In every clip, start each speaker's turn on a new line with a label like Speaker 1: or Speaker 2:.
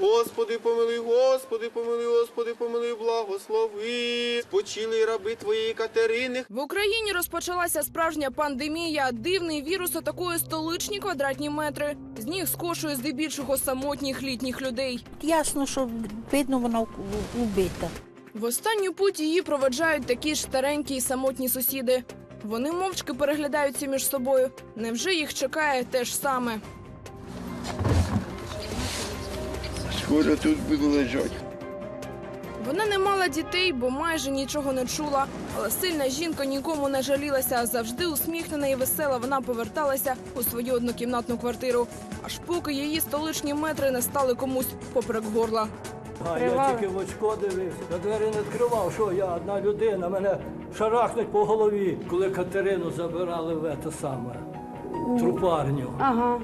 Speaker 1: Господи, помилуй, Господи, помилуй, Господи, помилуй, благослови. Спочили раби твоєї Катерини.
Speaker 2: В Україні розпочалася справжня пандемія. Дивний вірус атакує столичні квадратні метри. З них скошує здебільшого самотніх літніх людей.
Speaker 3: Ясно, що видно, вона вбита.
Speaker 2: В останню путь її проведжають такі ж старенькі й самотні сусіди. Вони мовчки переглядаються між собою. Невже їх чекає те ж саме?
Speaker 1: Скоро тут буду лежати.
Speaker 2: Вона не мала дітей, бо майже нічого не чула. Але сильна жінка нікому не жалілася. а Завжди усміхнена і весела. Вона поверталася у свою однокімнатну квартиру. Аж поки її столичні метри не стали комусь поперек горла.
Speaker 4: А я тільки в очко дивився. На двері не відкривав, що я одна людина, мене шарахнуть по голові, коли Катерину забирали в те саме трупарню.
Speaker 5: Ага.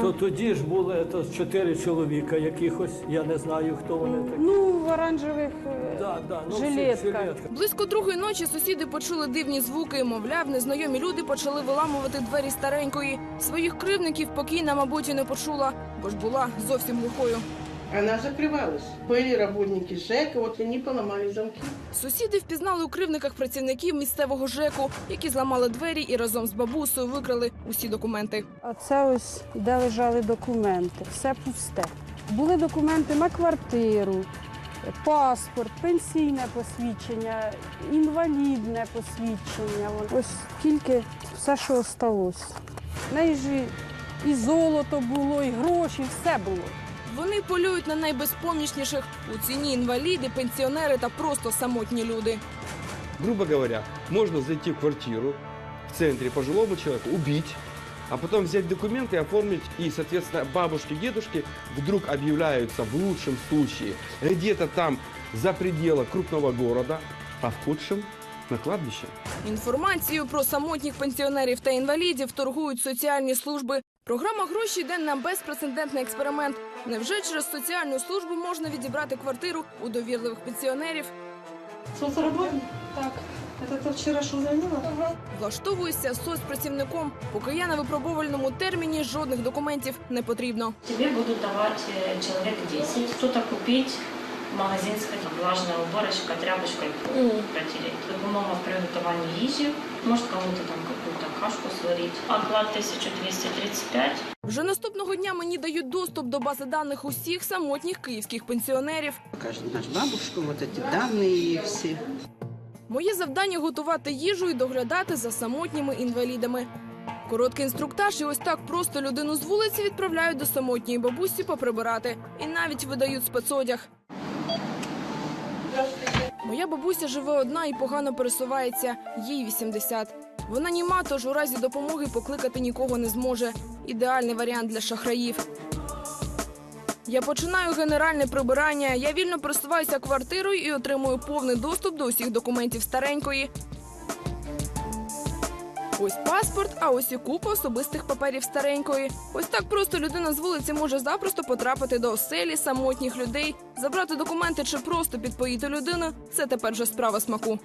Speaker 4: То тоді ж були то, чотири чоловіка якихось, я не знаю, хто вони такі.
Speaker 5: Ну, в оранжевих е,
Speaker 4: Да, да, ну,
Speaker 5: жилетках.
Speaker 2: Близько другої ночі сусіди почули дивні звуки. Мовляв, незнайомі люди почали виламувати двері старенької. Своїх кривників покійна, мабуть, і не почула, бо ж була зовсім глухою.
Speaker 6: Она закрывалась. Были работники ЖЭКа, вот они поломали замки.
Speaker 2: Сусіди впізнали у кривниках працівників місцевого ЖЕКу, які зламали двері і разом з бабусею викрали усі документи.
Speaker 5: А це ось де лежали документи. Все пусте. Були документи на квартиру, паспорт, пенсійне посвідчення, інвалідне посвідчення. Вон. Ось тільки все, що осталось. В неї ж і- і золото було, і гроші, все було.
Speaker 2: Вони полюють на найбезпомічніших у ціні інваліди, пенсіонери та просто самотні люди.
Speaker 7: грубо говоря, можно зайти в квартиру в центре пожилому человеку, убить, а потом взять документы, оформить, и, соответственно, бабушки, дедушки вдруг объявляются в лучшем случае где-то там за пределы крупного города, а в худшем на кладбище.
Speaker 2: Інформацію про самотніх пенсіонерів та інвалідів торгують соціальні служби. Програма гроші йде на безпрецедентний експеримент. Невже через соціальну службу можна відібрати квартиру у довірливих пенсіонерів?
Speaker 8: Соцработник? Так. Это ты вчера что звонила?
Speaker 2: Влаштовуюся соцпрацівником. Поки я на випробувальному терміні жодних документів не потрібно.
Speaker 9: Тебе будут давать э, человек 10. Что-то купить, в магазин сходить, влажная уборочка, тряпочка протереть. Допомога в приготуванні їжі, может кому-то там какую-то кашку сварить. Оклад 1235.
Speaker 2: Вже наступного дня мені дають доступ до бази даних усіх самотніх київських пенсіонерів.
Speaker 6: Покажем нашу бабушку, вот эти данные все.
Speaker 2: Моє завдання готувати їжу і доглядати за самотніми інвалідами. Короткий інструктаж, і ось так просто людину з вулиці відправляють до самотньої бабусі поприбирати і навіть видають спецодяг. Моя бабуся живе одна і погано пересувається. Їй 80. Вона німа, тож у разі допомоги покликати нікого не зможе. Ідеальний варіант для шахраїв. Я починаю генеральне прибирання. Я вільно пересуваюся квартирою і отримую повний доступ до усіх документів старенької. Ось паспорт, а ось і купа особистих паперів старенької. Ось так просто людина з вулиці може запросто потрапити до оселі самотніх людей, забрати документи чи просто підпоїти людину. Це тепер вже справа смаку.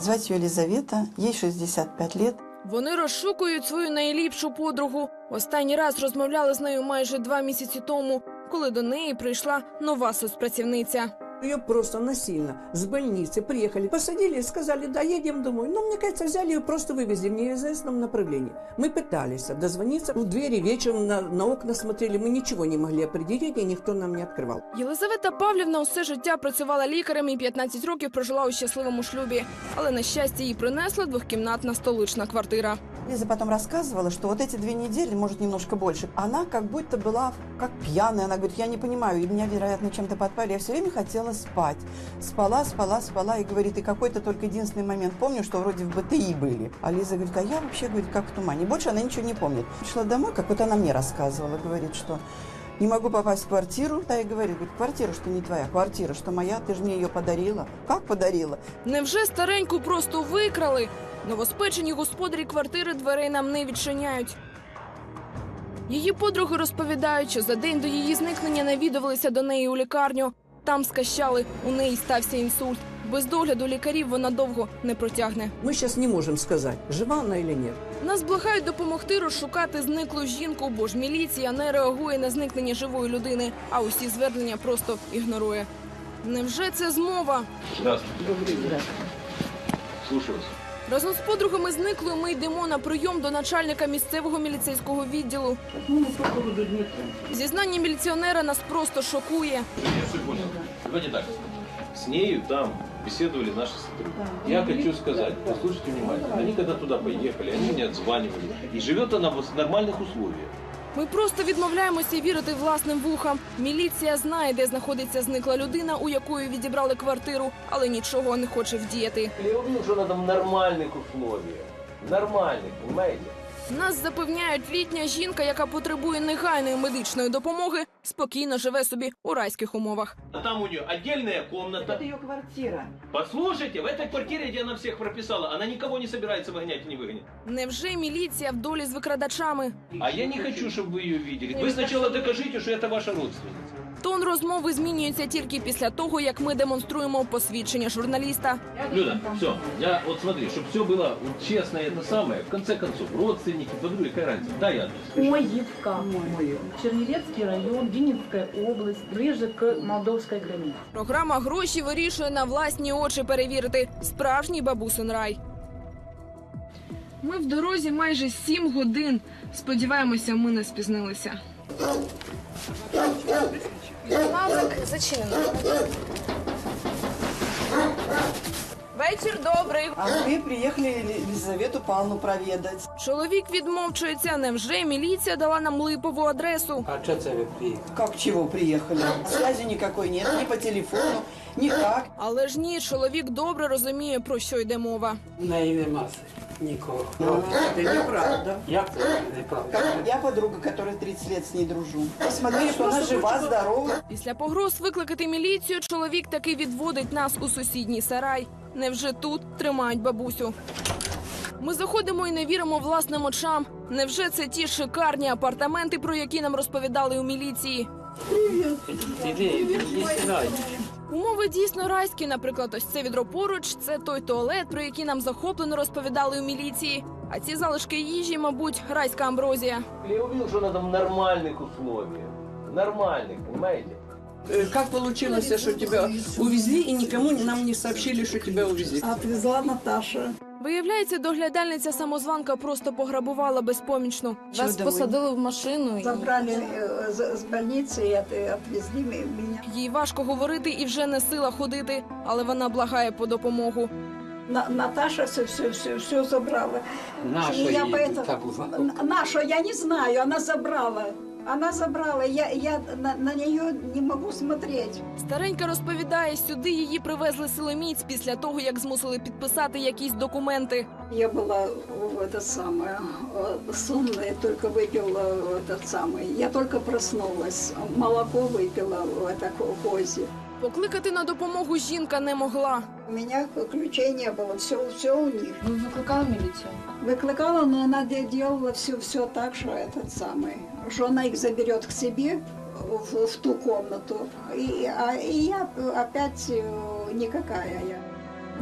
Speaker 10: Звать Єлізавета, їй ей 65 років.
Speaker 2: Вони розшукують свою найліпшу подругу. Останній раз розмовляли з нею майже два місяці тому, коли до неї прийшла нова соцпрацівниця.
Speaker 11: Ее просто насильно с больницы приехали, посадили и сказали, да, едем домой. Ну, мне кажется, взяли ее просто вывезли в неизвестном направлении. Мы пытались дозвониться, в двери вечером на, на окна смотрели, мы ничего не могли определить, и никто нам не открывал.
Speaker 2: Єлизавета Павлівна усе життя працювала лікарем і 15 років прожила у щасливому шлюбі. Але на щастя їй принесла двохкімнатна столична квартира.
Speaker 10: Лиза потом рассказывала, что вот эти две недели, может, немножко больше, она как будто была как пьяная. Она говорит, я не понимаю, и меня, вероятно, чем-то подпали. Я все время хотела спать. Спала, спала, спала. И говорит, и какой-то только единственный момент помню, что вроде в БТИ были. А Лиза говорит, а я вообще, говорит, как в тумане. Больше она ничего не помнит. Пришла домой, как вот она мне рассказывала, говорит, что не могу попасть в квартиру. Та и говорит, говорит, квартира, что не твоя, квартира, что моя, ты же мне ее подарила. Как подарила?
Speaker 2: Невже стареньку просто викрали? Новоспечені господарі квартири дверей нам не відчиняють. Її подруги розповідають, що за день до її зникнення навідувалися до неї у лікарню. Там скащали, у неї стався інсульт. Без догляду лікарів вона довго не протягне.
Speaker 11: Мы сейчас не можем сказать, жива она или нет.
Speaker 2: Нас благають допомогти розшукати зниклу жінку, бо ж міліція не реагує на зникнення живої людини, а усі звернення просто ігнорує. Невже це змова?
Speaker 12: Здравствуйте. Слушаю вас.
Speaker 2: Разом з подругами зниклою ми йдемо на прийом до начальника місцевого міліцейського відділу. Зізнання міліціонера нас просто шокує.
Speaker 12: Я все понял. Давайте так. С нею там беседовали наши сотрудники. Я хочу сказать, послушайте внимательно. Они когда туда поехали, они мне отзванивали. И живет она в нормальных условиях.
Speaker 2: Ми просто відмовляємося вірити власним вухам. Міліція знає, де знаходиться зникла людина, у якої відібрали квартиру, але нічого не хоче вдіяти.
Speaker 12: Я увидел, что она там в нормальных условиях. Нормальных, понимаете?
Speaker 2: Нас запевняють, літня жінка, яка потребує негайної медичної допомоги, спокійно живе собі у райських умовах.
Speaker 12: А там у нее отдельная комната.
Speaker 10: Это ее квартира.
Speaker 12: Послушайте, в этой квартире, где она всех прописала, она никого не собирается выгонять и не выгонит.
Speaker 2: Невже міліція в долі з викрадачами?
Speaker 12: А я не хочу, чтобы вы ее видели. Вы сначала докажите, что это ваша родственница.
Speaker 2: Тон розмови змінюється тільки після того, як ми демонструємо посвідчення журналіста.
Speaker 12: Люда, все, я вот смотри, чтобы все было вот честно и это самое, в конце концов, родственники, подруги, какая разница? Дай адрес.
Speaker 13: Моевка. Чернилецкий район, Винницкая область, ближе к молдовській границі.
Speaker 2: Програма гроші вирішує на власні очі перевірити справжній бабусин рай. Ми в дорозі майже сім годин. Сподіваємося, ми не спізнилися. Зачинено. Вечір добрий.
Speaker 10: А мы приехали Елизавету Павловну проведать.
Speaker 2: Чоловік відмовчується. Невже міліція дала нам липову адресу?
Speaker 4: А що це ви приїхали?
Speaker 10: Как чего приехали? Связи никакой нет, ни по телефону, никак.
Speaker 2: Але ж ні, чоловік добре розуміє, про що йде мова.
Speaker 4: Неї нема нікого.
Speaker 10: Неправда.
Speaker 4: Як це неправда?
Speaker 10: Я подруга, которая 30 лет с ней дружу. Посмотри, что она жива, здорова.
Speaker 2: Після погроз викликати міліцію чоловік таки відводить нас у сусідній сарай. Невже тут тримають бабусю? Ми заходимо і не віримо власним очам. Невже це ті шикарні апартаменти, про які нам розповідали у міліції? Умови дійсно райські. Наприклад, ось це відро поруч, це той туалет, про який нам захоплено розповідали у міліції. А ці залишки їжі, мабуть, райська амброзія.
Speaker 12: Я увидел, она там в нормальных условиях. Нормальных, понимаете?
Speaker 11: Э, Как получилось, что тебя увезли и никому нам не сообщили, что тебя увезли?
Speaker 3: Отвезла Наташа.
Speaker 2: Виявляється, доглядальниця самозванка просто пограбувала безпомічну.
Speaker 10: Вас посадили
Speaker 2: в машину.
Speaker 3: Забрали э, з- з больницы и от- отвезли меня.
Speaker 2: Їй важко говорити і вже не сила ходити, але вона благає по допомогу.
Speaker 3: На- Наташа все, все, все, все забрала.
Speaker 4: Наша
Speaker 3: И я
Speaker 4: їй
Speaker 3: поэтому-
Speaker 4: так узнала.
Speaker 3: Н- Нашу я не знаю, она забрала. Она забрала, я, я на, на нее не могу смотреть.
Speaker 2: Старенька розповідає, сюди її привезли силоміць після того, як змусили підписати якісь документи.
Speaker 3: Я была в это самое э, сонная, только выпила этот самый. Я только проснулась, молоко выпила в это козе.
Speaker 2: Покликати на допомогу жінка не могла.
Speaker 3: У меня ключей не было, все, все у них.
Speaker 2: Ви викликали міліцію?
Speaker 3: Выкликала, но она де- делала все, все так, что этот самый, что она их заберет к себе в, в ту комнату. И, а, и я опять э, никакая я.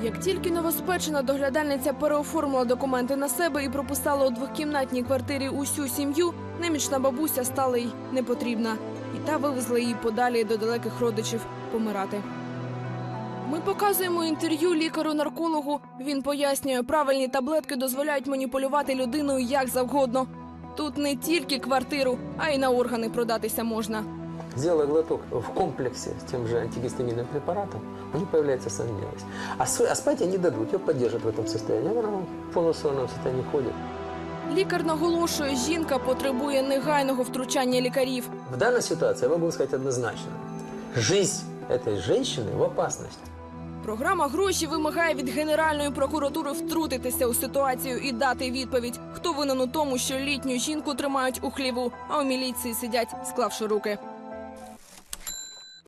Speaker 2: Як тільки новоспечена доглядальниця переоформила документи на себе і прописала у двохкімнатній квартирі усю сім'ю, немічна бабуся стала їй не потрібна. І та вивезла її подалі до далеких родичів помирати. Ми показуємо інтерв'ю лікару-наркологу. Він пояснює, правильні таблетки дозволяють маніпулювати людиною як завгодно. Тут не тільки квартиру, а й на органи продатися можна.
Speaker 14: Сделая глоток в комплексе с тем же антигистаминным препаратом, у нее появляется сонливость. А, а спать они дадут, ее поддержат в этом состоянии. Она в полусонном состоянии ходит.
Speaker 2: Лікар наголошує, жінка потребує негайного втручання лікарів.
Speaker 14: В даній ситуації я могу сказати однозначно. життя цієї жінки в опасності.
Speaker 2: Програма гроші вимагає від Генеральної прокуратури втрутитися у ситуацію і дати відповідь, хто винен у тому, що літню жінку тримають у хліву, а у міліції сидять, склавши руки.